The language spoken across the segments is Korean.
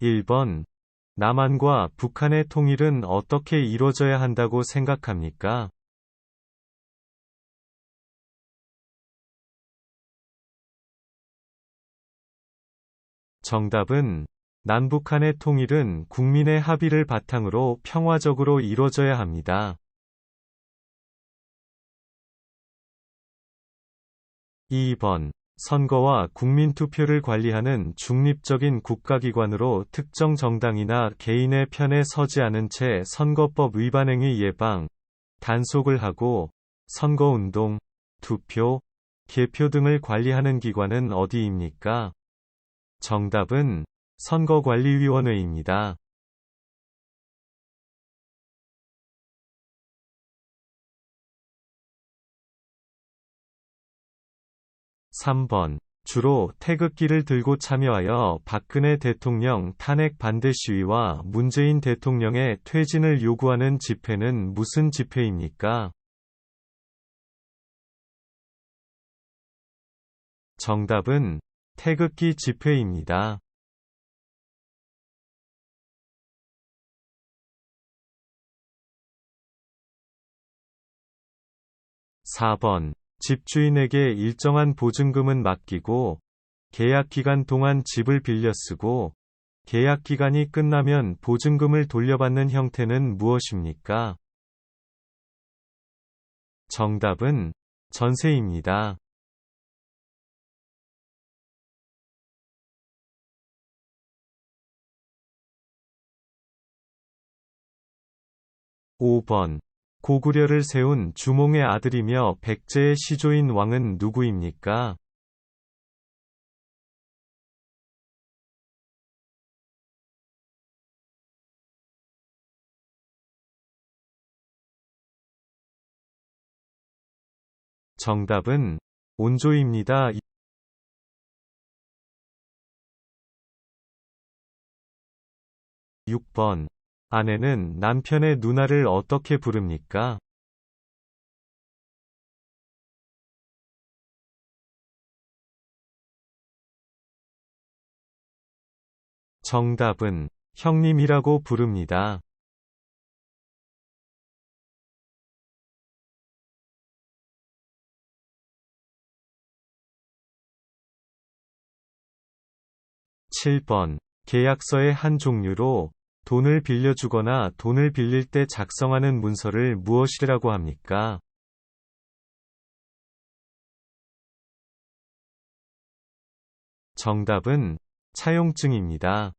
1번. 남한과 북한의 통일은 어떻게 이루어져야 한다고 생각합니까? 정답은 남북한의 통일은 국민의 합의를 바탕으로 평화적으로 이루어져야 합니다. 2번. 선거와 국민투표를 관리하는 중립적인 국가기관으로 특정 정당이나 개인의 편에 서지 않은 채 선거법 위반행위 예방, 단속을 하고 선거운동, 투표, 개표 등을 관리하는 기관은 어디입니까? 정답은 선거관리위원회입니다. 3번. 주로 태극기를 들고 참여하여 박근혜 대통령 탄핵 반대 시위와 문재인 대통령의 퇴진을 요구하는 집회는 무슨 집회입니까? 정답은 태극기 집회입니다. 4번. 집주인에게 일정한 보증금은 맡기고 계약 기간 동안 집을 빌려 쓰고 계약 기간이 끝나면 보증금을 돌려받는 형태는 무엇입니까? 정답은 전세입니다. 5번 고구려를 세운 주몽의 아들이며 백제의 시조인 왕은 누구입니까? 정답은 온조입니다. 6번 아내는 남편의 누나를 어떻게 부릅니까? 정답은 형님이라고 부릅니다. 7번 계약서의 한 종류로 돈을 빌려주거나 돈을 빌릴 때 작성하는 문서를 무엇이라고 합니까? 정답은 차용증입니다.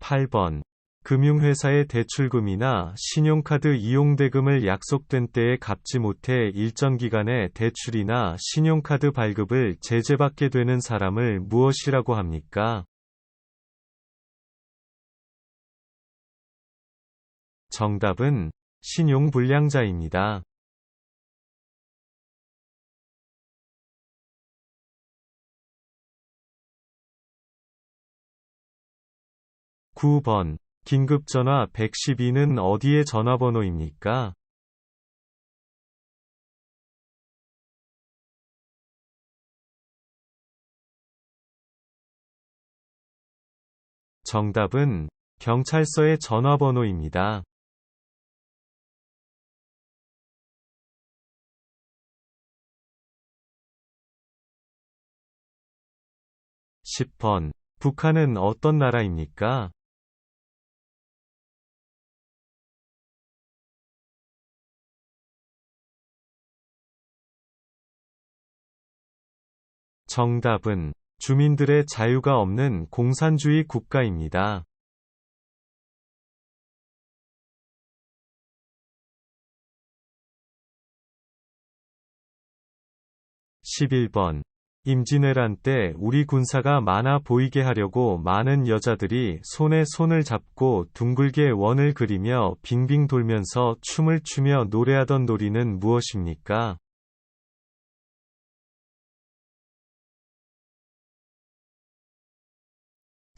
8번 금융회사의 대출금이나 신용카드 이용대금을 약속된 때에 갚지 못해 일정 기간에 대출이나 신용카드 발급을 제재받게 되는 사람을 무엇이라고 합니까? 정답은 신용불량자입니다. 9번 긴급전화 112는 어디의 전화번호입니까? 정답은 경찰서의 전화번호입니다. 10번. 북한은 어떤 나라입니까? 정답은 주민들의 자유가 없는 공산주의 국가입니다. 11번 임진왜란 때 우리 군사가 많아 보이게 하려고 많은 여자들이 손에 손을 잡고 둥글게 원을 그리며 빙빙 돌면서 춤을 추며 노래하던 놀이는 무엇입니까?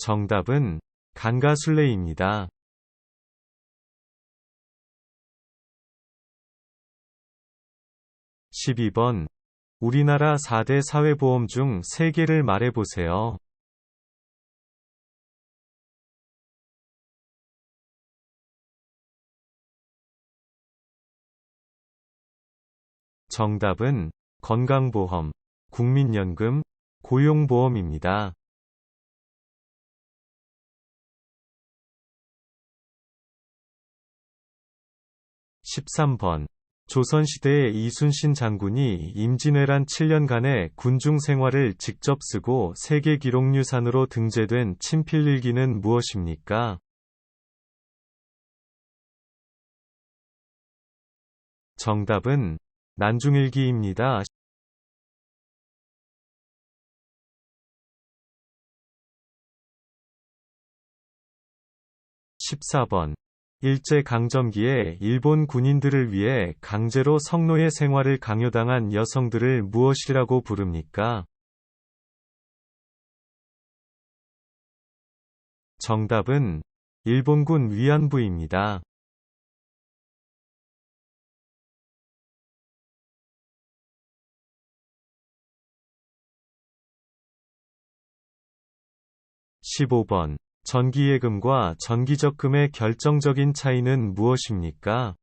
정답은 간가술래입니다. 12번. 우리나라 4대 사회보험 중 3개를 말해보세요. 정답은 건강보험, 국민연금, 고용보험입니다. 13번. 조선시대의 이순신 장군이 임진왜란 7년간의 군중 생활을 직접 쓰고 세계 기록유산으로 등재된 친필일기는 무엇입니까? 정답은 난중일기입니다. 14번. 일제강점기에 일본 군인들을 위해 강제로 성노예 생활을 강요당한 여성들을 무엇이라고 부릅니까? 정답은 일본군 위안부입니다. 15번 전기예금과 전기적금의 결정적인 차이는 무엇입니까?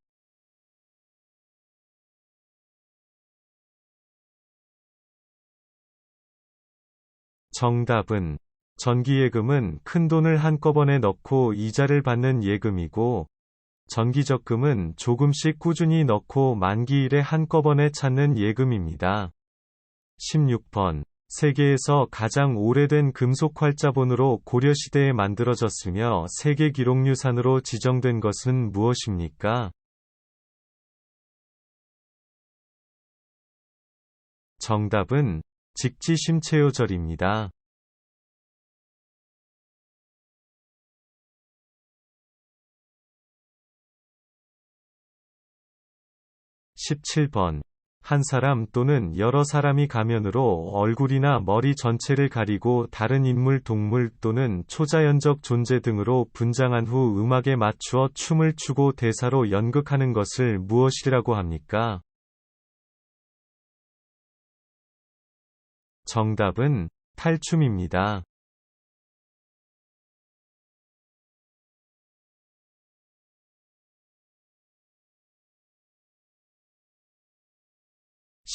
정답은 전기예금은 큰 돈을 한꺼번에 넣고 이자를 받는 예금이고 전기적금은 조금씩 꾸준히 넣고 만기일에 한꺼번에 찾는 예금입니다. 16번 세계에서 가장 오래된 금속 활자본으로 고려시대에 만들어졌으며 세계 기록유산으로 지정된 것은 무엇입니까? 정답은 직지심체요절입니다. 17번 한 사람 또는 여러 사람이 가면으로 얼굴이나 머리 전체를 가리고 다른 인물 동물 또는 초자연적 존재 등으로 분장한 후 음악에 맞추어 춤을 추고 대사로 연극하는 것을 무엇이라고 합니까? 정답은 탈춤입니다.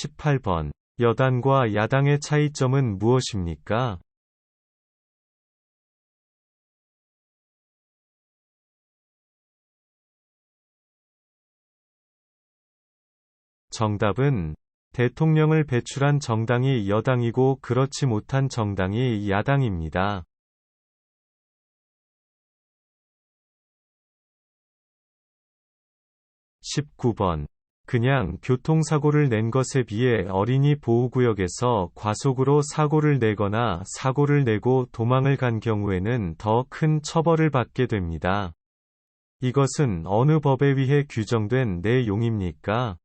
18번. 여당과 야당의 차이점은 무엇입니까? 정답은 대통령을 배출한 정당이 여당이고 그렇지 못한 정당이 야당입니다. 19번 그냥 교통사고를 낸 것에 비해 어린이 보호구역에서 과속으로 사고를 내거나 사고를 내고 도망을 간 경우에는 더 큰 처벌을 받게 됩니다. 이것은 어느 법에 의해 규정된 내용입니까?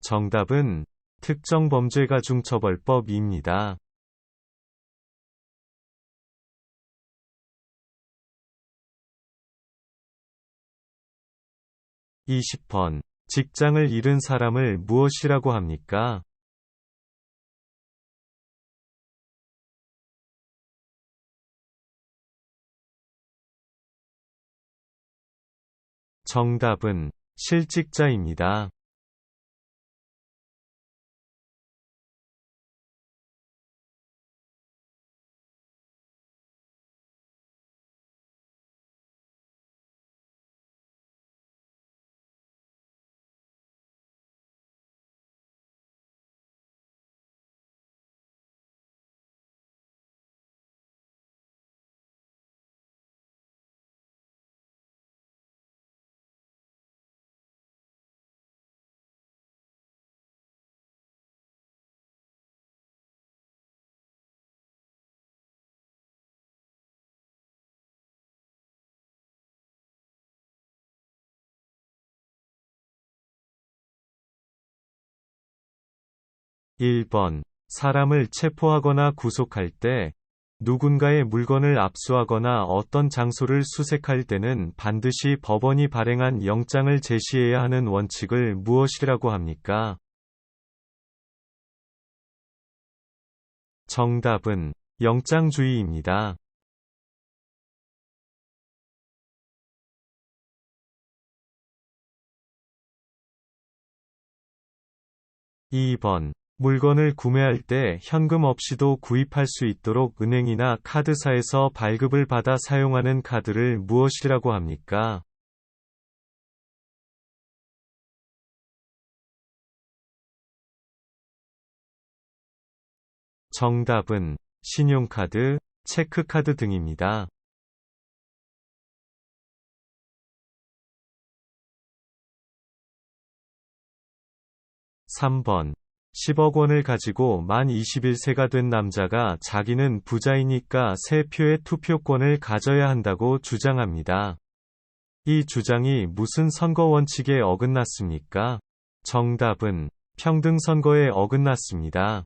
정답은 특정범죄가중처벌법입니다. 20번. 직장을 잃은 사람을 무엇이라고 합니까? 정답은 실직자입니다. 1번. 사람을 체포하거나 구속할 때 누군가의 물건을 압수하거나 어떤 장소를 수색할 때는 반드시 법원이 발행한 영장을 제시해야 하는 원칙을 무엇이라고 합니까? 정답은 영장주의입니다. 2번. 물건을 구매할 때 현금 없이도 구입할 수 있도록 은행이나 카드사에서 발급을 받아 사용하는 카드를 무엇이라고 합니까? 정답은 신용카드, 체크카드 등입니다. 3번. 10억 원을 가지고 만 21세가 된 남자가 자기는 부자이니까 새 표의 투표권을 가져야 한다고 주장합니다. 이 주장이 무슨 선거 원칙에 어긋났습니까? 정답은 평등 선거에 어긋났습니다.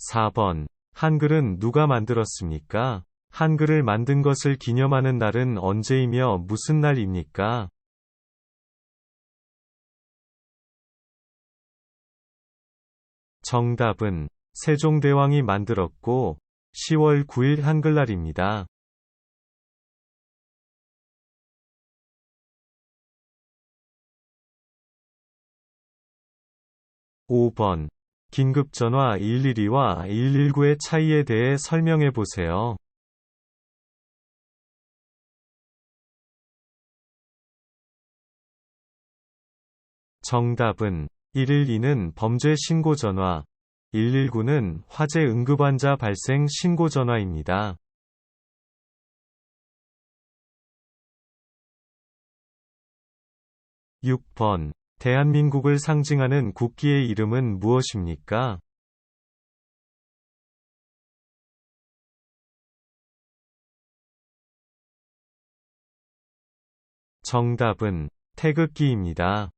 4번. 한글은 누가 만들었습니까? 한글을 만든 것을 기념하는 날은 언제이며 무슨 날입니까? 정답은 세종대왕이 만들었고 10월 9일 한글날입니다. 5번 긴급전화 112와 119의 차이에 대해 설명해 보세요. 정답은 112는 범죄 신고 전화, 119는 화재 응급환자 발생 신고 전화입니다. 6번 대한민국을 상징하는 국기의 이름은 무엇입니까? 정답은 태극기입니다.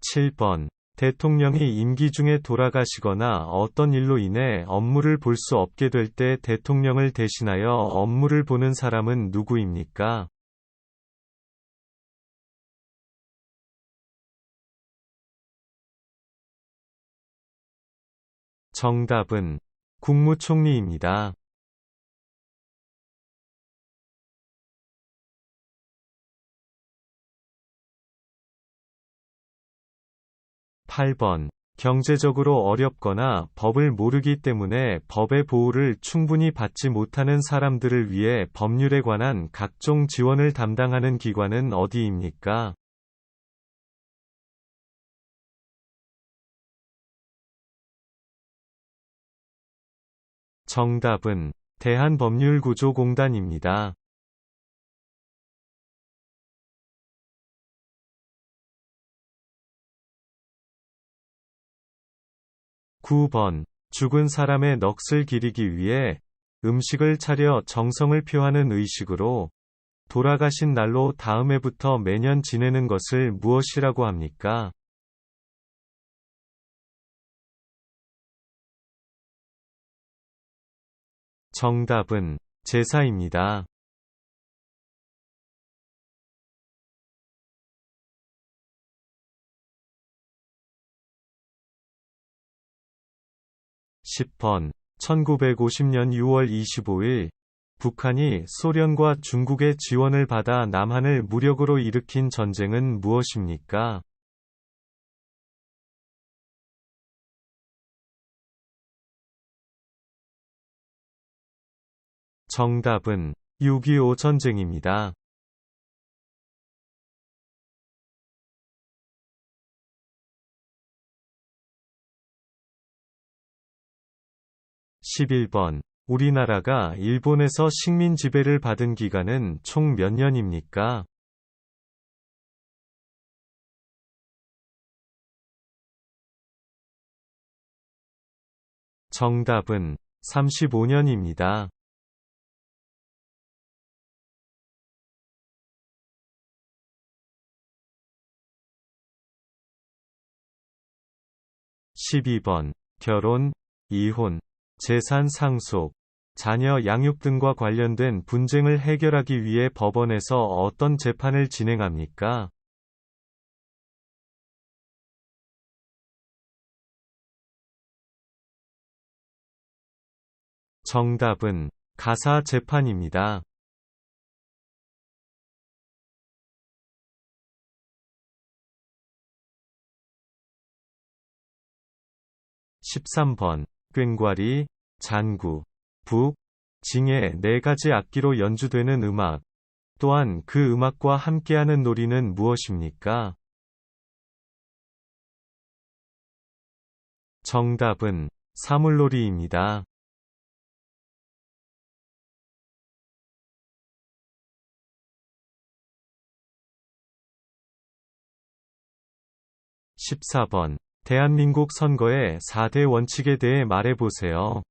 7번 대통령이 임기 중에 돌아가시거나 어떤 일로 인해 업무를 볼 수 없게 될 때 대통령을 대신하여 업무를 보는 사람은 누구입니까? 정답은 국무총리입니다. 8번. 경제적으로 어렵거나 법을 모르기 때문에 법의 보호를 충분히 받지 못하는 사람들을 위해 법률에 관한 각종 지원을 담당하는 기관은 어디입니까? 정답은 대한법률구조공단입니다. 9번. 죽은 사람의 넋을 기리기 위해 음식을 차려 정성을 표하는 의식으로 돌아가신 날로 다음 해부터 매년 지내는 것을 무엇이라고 합니까? 정답은 제사입니다. 10번 1950년 6월 25일 북한이 소련과 중국의 지원을 받아 남한을 무력으로 일으킨 전쟁은 무엇입니까? 정답은 6.25 전쟁입니다. 11번. 우리나라가 일본에서 식민 지배를 받은 기간은 총 몇 년입니까? 정답은 35년입니다. 12번 결혼, 이혼, 재산 상속, 자녀 양육 등과 관련된 분쟁을 해결하기 위해 법원에서 어떤 재판을 진행합니까? 정답은 가사 재판입니다. 13번 꽹과리, 잔구, 북, 징의 네 가지 악기로 연주되는 음악. 또한 그 음악과 함께하는 놀이는 무엇입니까? 정답은 사물놀이입니다. 14번 대한민국 선거의 4대 원칙에 대해 말해보세요.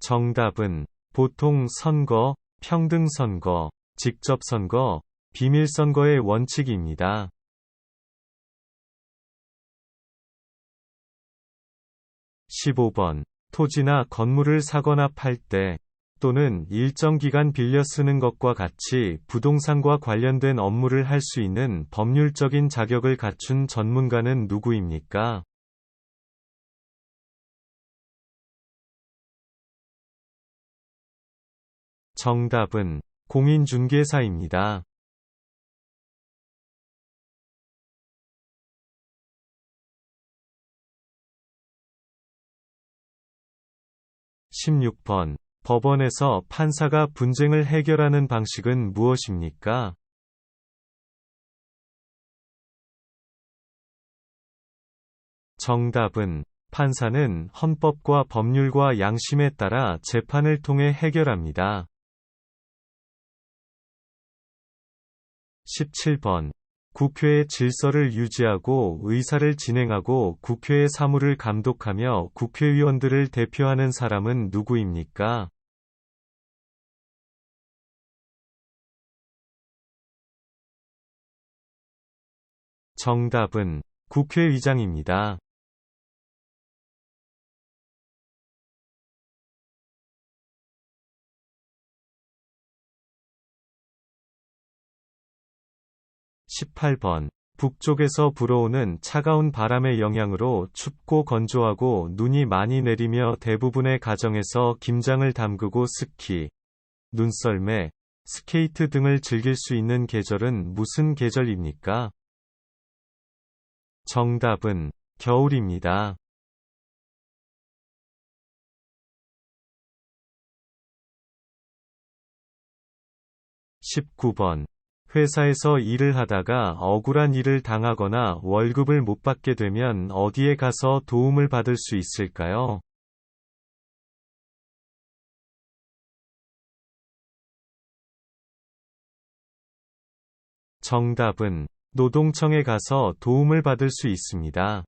정답은 보통 선거, 평등 선거, 직접 선거, 비밀 선거의 원칙입니다. 15번 토지나 건물을 사거나 팔 때 또는 일정 기간 빌려 쓰는 것과 같이 부동산과 관련된 업무를 할 수 있는 법률적인 자격을 갖춘 전문가는 누구입니까? 정답은 공인중개사입니다. 16번 법원에서 판사가 분쟁을 해결하는 방식은 무엇입니까? 정답은 판사는 헌법과 법률과 양심에 따라 재판을 통해 해결합니다. 17번 국회의 질서를 유지하고 의사를 진행하고 국회의 사무를 감독하며 국회의원들을 대표하는 사람은 누구입니까? 정답은 국회의장입니다. 18번 북쪽에서 불어오는 차가운 바람의 영향으로 춥고 건조하고 눈이 많이 내리며 대부분의 가정에서 김장을 담그고 스키, 눈썰매, 스케이트 등을 즐길 수 있는 계절은 무슨 계절입니까? 정답은 겨울입니다. 19번 회사에서 일을 하다가 억울한 일을 당하거나 월급을 못 받게 되면 어디에 가서 도움을 받을 수 있을까요? 정답은 노동청에 가서 도움을 받을 수 있습니다.